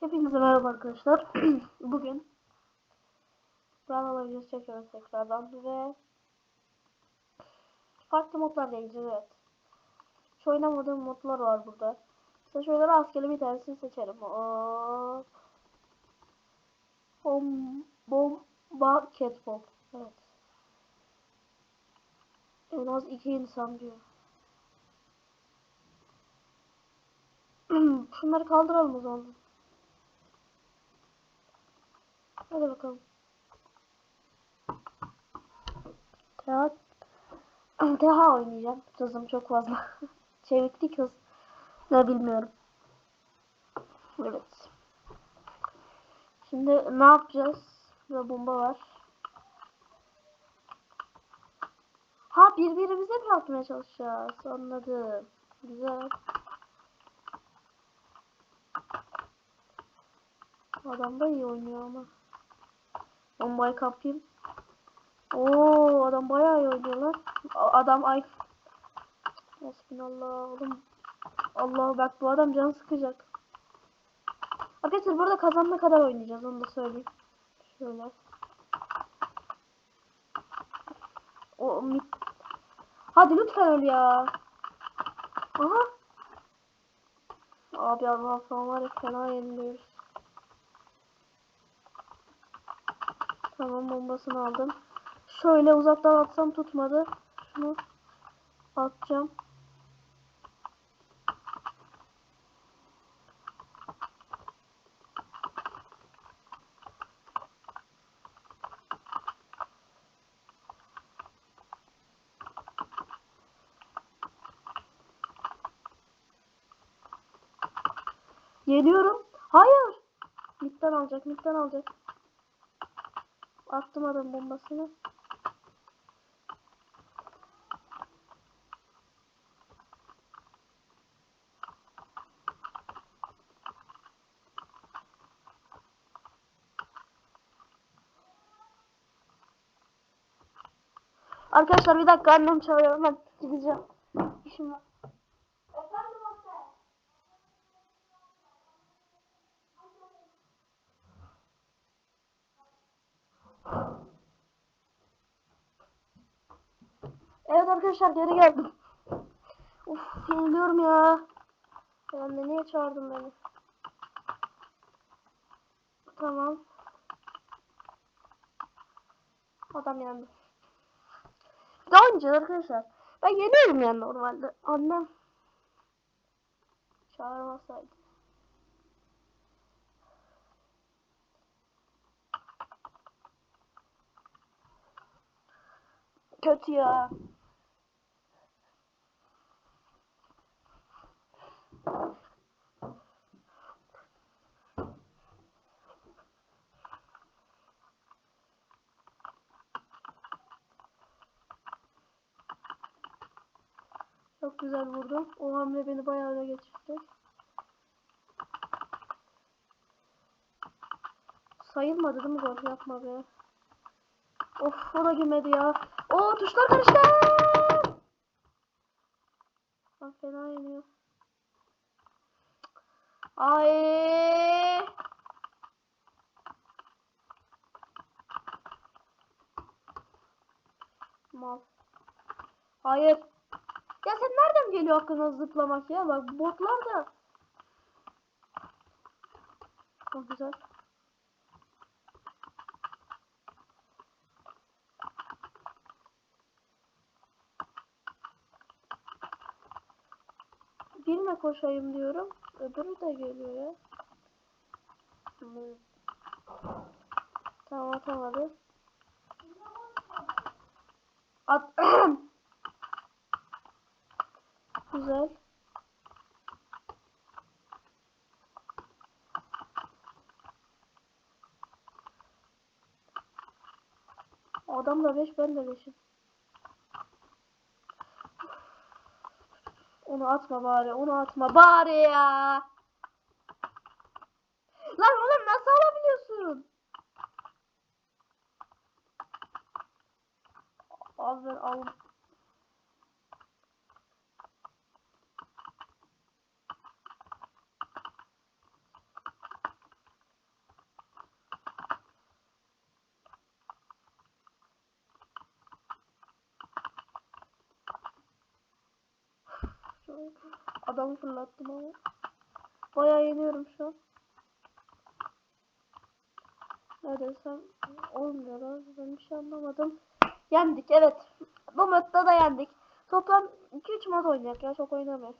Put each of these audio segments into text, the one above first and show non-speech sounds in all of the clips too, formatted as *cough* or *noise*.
Hepinize merhaba arkadaşlar. *clears throat* Bugün Bravo videosu çekiyoruz tekrardan ve farklı modlar deneyeceğiz evet. Hiç oynamadığım modlar var burada. Mesela şöyle rastgele bir tanesini seçerim. Hop. Bom, bomba catball. Evet. En az iki insan diyor. *clears throat* Şunları kaldıralım o zaman. Hadi bakalım. Teha, Teha oynayacağım. Hızım çok fazla. *laughs* Çeviklik hız. Ne bilmiyorum. Evet. Şimdi ne yapacağız? Burada bomba var. Ha birbirimize mi atmaya çalışacağız? Anladım. Güzel. Adam da iyi oynuyor ama. Bombayı kapayım. Oo adam bayağı iyi oynuyor lan. Adam ay. Hasbinallah oğlum. Allah bak bu adam can sıkacak. Arkadaşlar burada kazanana kadar oynayacağız onu da söyleyeyim. Şöyle. O mi- Hadi lütfen öl ya. Aha. Abi Allah falan var ya fena yeniliyoruz. Tamam bombasını aldım. Şöyle uzaktan atsam tutmadı. Şunu atacağım. Geliyorum. Hayır. Midden alacak, midden alacak. Attım adam bombasını. Arkadaşlar bir dakika annem çağırıyor ben gideceğim. İşim var. Arkadaşlar geri geldim. Uf yeniliyorum ya. Ben de niye çağırdın beni? Tamam. Adam. Bir Daha önce arkadaşlar. Ben yeniyorum yani normalde. Annem çağırmasaydı. Kötü ya. Çok güzel vurdum. O hamle beni bayağı öne geçirdi. Sayılmadı değil mi gol? Yapma be. Of o da girmedi ya. Oo tuşlar karıştı. Bak fena yeniyor. Ay. Mal. Hayır. Ya sen nereden geliyor aklına zıplamak ya? Bak botlar da. Çok güzel. Birine koşayım diyorum. Öbürü de geliyor ya. Tamam atamadı. At. *coughs* Güzel. Adam da 5 ben de 5'im. Onu atma bari, onu atma bari ya. Lan oğlum nasıl alabiliyorsun? Abi al. Adamı fırlattım ama. Bayağı yeniyorum şu an. Ne desem olmuyor abi. Ben bir şey anlamadım. Yendik evet. Bu modda da yendik. Toplam 2-3 mod oynayak ya çok oynamayız.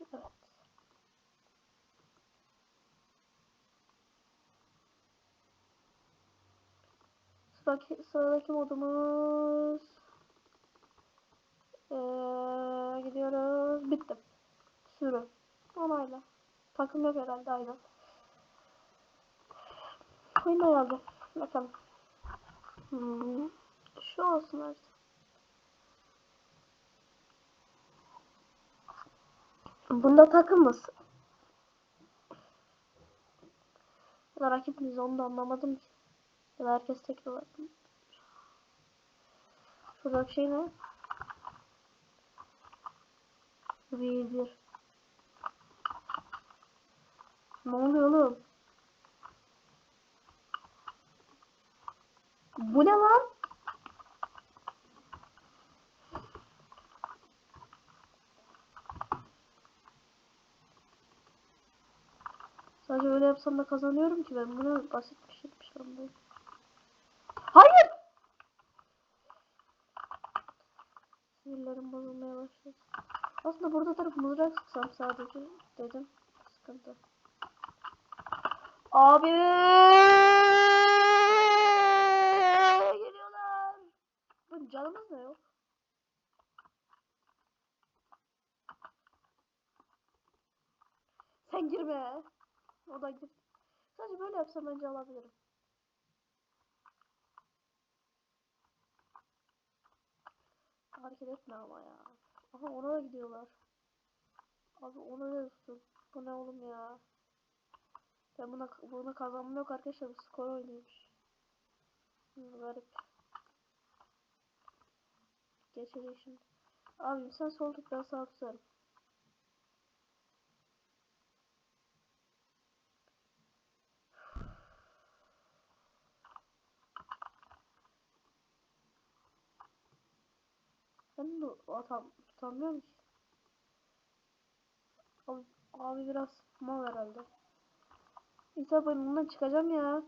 Evet. Sıradaki, sıradaki modumuz ee, gidiyoruz. Bitti. Sürü. Onayla. Takım yok herhalde aynen. Oyun herhalde. Bakalım. Hmm. Şu olsun artık. Bunda takımız. Ya miyiz onu da anlamadım ki. Ya herkes tek olarak. Şuradaki şey ne? Bir. Ne oluyor oğlum? Bu ne lan? Sadece öyle yapsam da kazanıyorum ki ben bunu basit bir şey bir şey anlayayım. Hayır! Sinirlerim bozulmaya başladı. Aslında burada taraf mızrak sıksam sadece dedim. Sıkıntı. Abi! Geliyorlar. Bu canımız ne yok? Sen girme. O da gir. Sadece böyle yapsam bence alabilirim. Hareket etme ama ya. Aha ona da gidiyorlar. Abi ona da tutun. Bu ne oğlum ya? Ben buna buna kazanma yok arkadaşlar. Bu skor oynuyormuş. Garip. Geçecek şimdi. Abi sen sol tut ben sağ tutarım. Ben de atam tutamıyorum ki. Abi, abi biraz mal herhalde. İsa ben çıkacağım ya.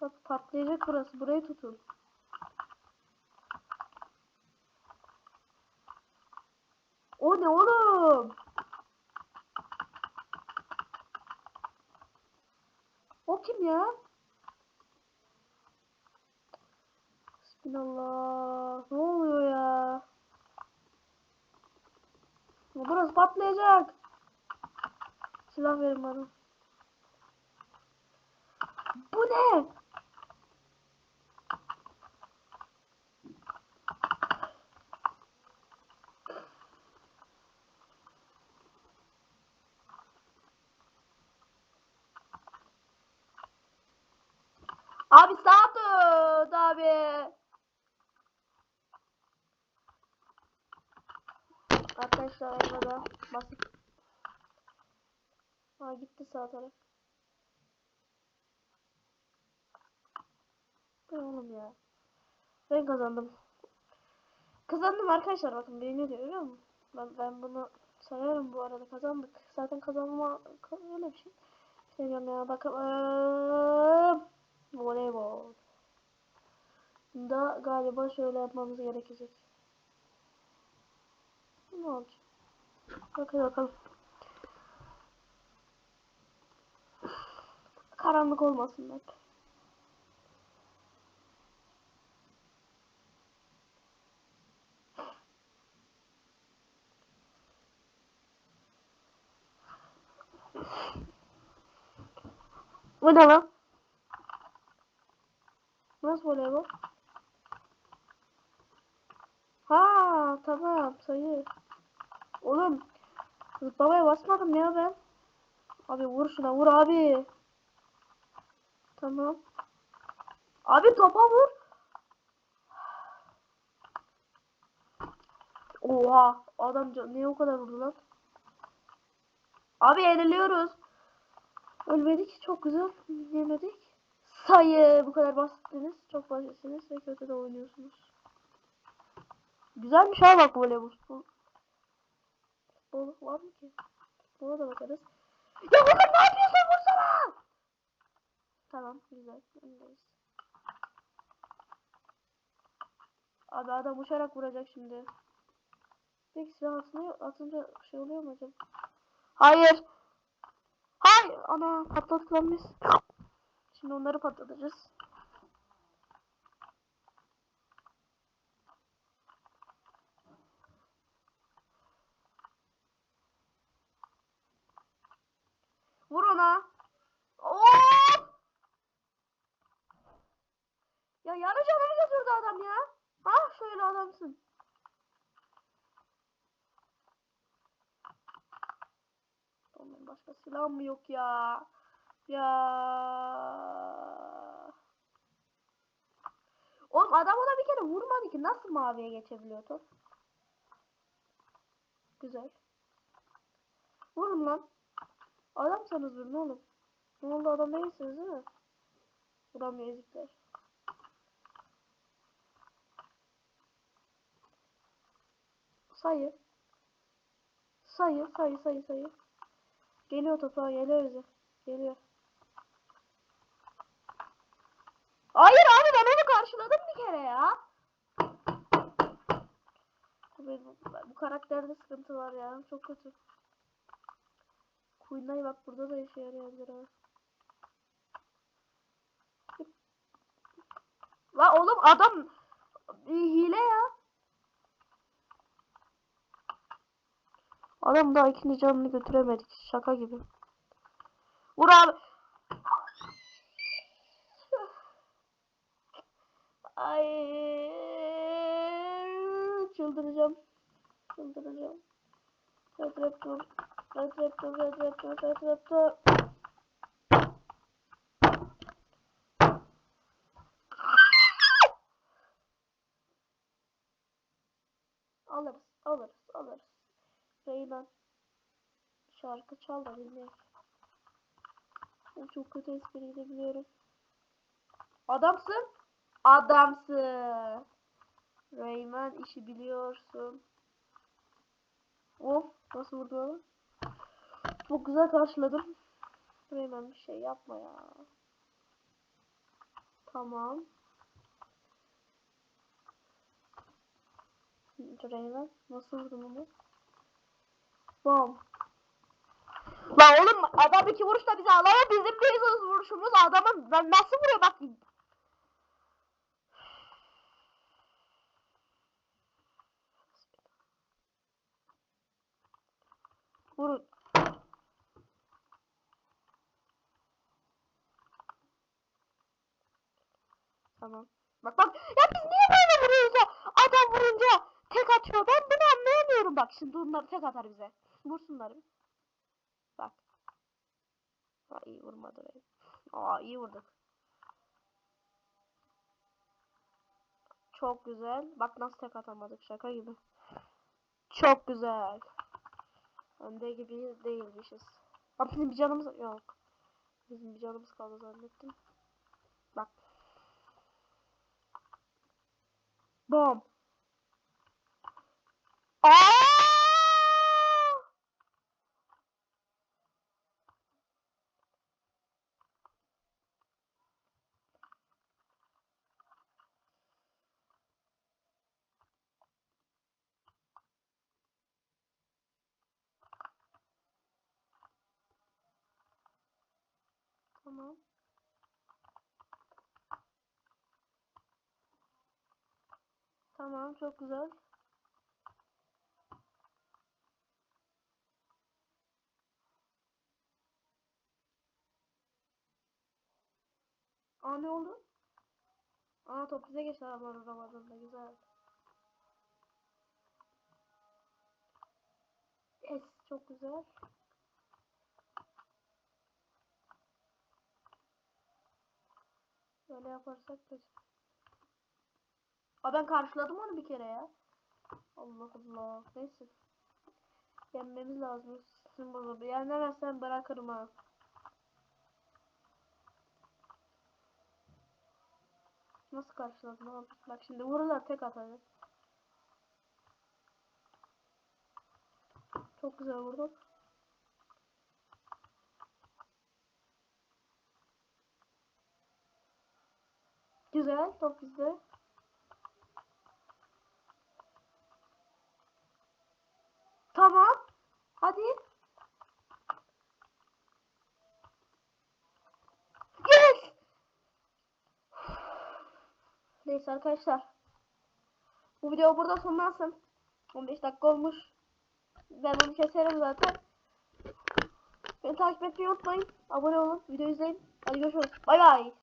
Bak patlayacak burası. Burayı tutun. O ne oğlum? O kim ya? Bismillah. Ne oluyor ya? Ya Burası patlayacak. Silah verin bana. Bu ne? Abi sağ tut abi. Arkadaşlar arabada basit. Ha gitti sağ taraf. Ne oğlum ya. Ben kazandım. Kazandım arkadaşlar bakın beğeniyor diyor görüyor musun? Ben, ben bunu sayarım bu arada kazandık. Zaten kazanma öyle bir şey. Şey ya bakalım. Voleybol. Da galiba şöyle yapmamız gerekecek. Ne olacak? Bakın bakalım. Karanlık olmasın bak. Bu ne lan? Nasıl voleybol? Ha tamam sayı. Oğlum zıplamaya basmadım ya ben. Abi vur şuna vur abi. Tamam. Abi topa vur. Oha adam niye o kadar vurdu lan? Abi yeniliyoruz. Ölmedik çok güzel. Yemedik. Sayı bu kadar basitsiniz. Çok basitsiniz ve kötü de oynuyorsunuz. Güzelmiş ha bak voleybol. Futbol var mı ki? Buna da bakarız. Ya oğlum ne yapıyorsun vursana? Tamam güzel. Öndeyiz. Abi adam uçarak vuracak şimdi. Peki silah atınca, atınca şey oluyor mu acaba? Hayır. Hayır. Ana patladık lan biz. Şimdi onları patlatacağız. Vur ona. Of! Ya yarı canımı götürdü adam ya. Ha şöyle adamsın. Oğlum başka silah mı yok ya? Ya. Oğlum adam ona bir kere vurmadı ki nasıl maviye geçebiliyor top? Güzel. Vurun lan. Adamsanız vurun oğlum. Ne oldu adam değilsiniz değil mi? Vuramıyor ezikler. Sayı. Sayı, sayı, sayı, sayı. Geliyor topa, geliyor bize. Geliyor. Hayır abi ben onu karşıladım bir kere ya. Bu, bu karakterde sıkıntı var ya. Çok kötü. Queen'ay bak burada da işe yarayabilir ha. La oğlum adam bir hile ya. Adam daha ikinci canını götüremedik. Şaka gibi. Vur abi. Ay çıldıracağım. Çıldıracağım. Red Raptor. Red Raptor, Red Raptor, Red Raptor. Alırız, alırız, alırız. Reymen. Şarkı çal da. O çok kötü espriydi biliyorum. Adamsın. Adamsın. Reymen işi biliyorsun. Of nasıl vurdu onu? Çok güzel karşıladım. Reymen bir şey yapma ya. Tamam. Reymen nasıl vurdun onu? Bom. La oğlum adam iki vuruşla bizi alamıyor. Bizim bir vuruşumuz adamın lan nasıl vuruyor bak. Vurun. Tamam. Bak bak ya biz niye böyle vuruyoruz? Adam vurunca tek atıyor. Ben bunu anlayamıyorum bak. Şimdi bunlar tek atar bize. Vursunlar. Bak. Ha iyi vurmadı be. Aa iyi vurduk. Çok güzel. Bak nasıl tek atamadık şaka gibi. Çok güzel. Önde gibi değilmişiz. Bak bizim bir canımız yok. Bizim bir canımız kaldı zannettim. Bak. Bom. Tamam. Tamam çok güzel. Aa ne oldu? Aa top bize geçti ama Ramazan'da güzel. Es çok güzel. Böyle yaparsak kesin. Aa ben karşıladım onu bir kere ya. Allah Allah. Neyse. Yenmemiz lazım. Sizin bozuldu. Yenemezsen bırakırım ha. Nasıl karşıladın oğlum? Bak şimdi vururlar tek atarız. Çok güzel vurdum. Güzel, top bizde. Tamam. Hadi. Yes! Neyse arkadaşlar. Bu video burada sonlansın. 15 dakika olmuş. Ben bunu keserim zaten. Beni takip etmeyi unutmayın. Abone olun. Video izleyin. Hadi görüşürüz. Bay bay.